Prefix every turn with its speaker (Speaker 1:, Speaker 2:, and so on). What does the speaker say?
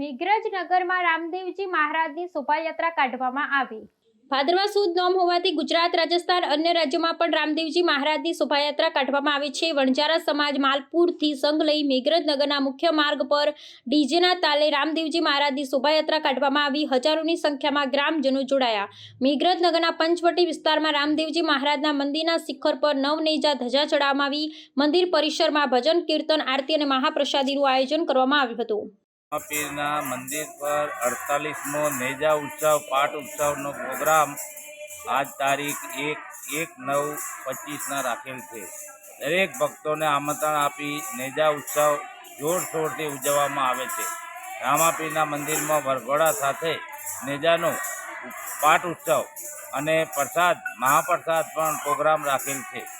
Speaker 1: વિદ્યાનગરમાં રામદેવજી મહારાજની શોભાયાત્રા કાઢવામાં આવી.
Speaker 2: ભાદરવા સુદ નોમ હોવાથી ગુજરાત, રાજસ્થાન અન્ય રાજ્યોમાં પણ રામદેવજી મહારાજની શોભાયાત્રા કાઢવામાં આવી છે. વણજારા સમાજ માલપુરથી સંઘ લઈ મેઘરજ નગરના મુખ્ય માર્ગ પર ડીજેના તાલે રામદેવજી મહારાજની શોભાયાત્રા કાઢવામાં આવી. હજારોની સંખ્યામાં ગ્રામજનો જોડાયા. મેઘરજ નગરના પંચવટી વિસ્તારમાં રામદેવજી મહારાજના મંદિરના શિખર પર નવનેજા ધજા ચડાવવામાં આવી. મંદિર પરિસરમાં ભજન, કીર્તન, આરતી અને મહાપ્રસાદીનું આયોજન કરવામાં આવ્યું હતું.
Speaker 3: પીરના મંદિર પર અડતાલીસમો નેજા ઉત્સવ, પાઠ ઉત્સવનો પ્રોગ્રામ આજ તારીખ એક એક, નવ, પચીસના રાખેલ છે. દરેક ભક્તોને આમંત્રણ આપી નેજા ઉત્સવ જોરશોરથી ઉજવવામાં આવે છે. રામાપીરના મંદિરમાં વરઘોડા સાથે નેજાનો પાઠ ઉત્સવ અને પ્રસાદ, મહાપ્રસાદ પણ પ્રોગ્રામ રાખેલ છે.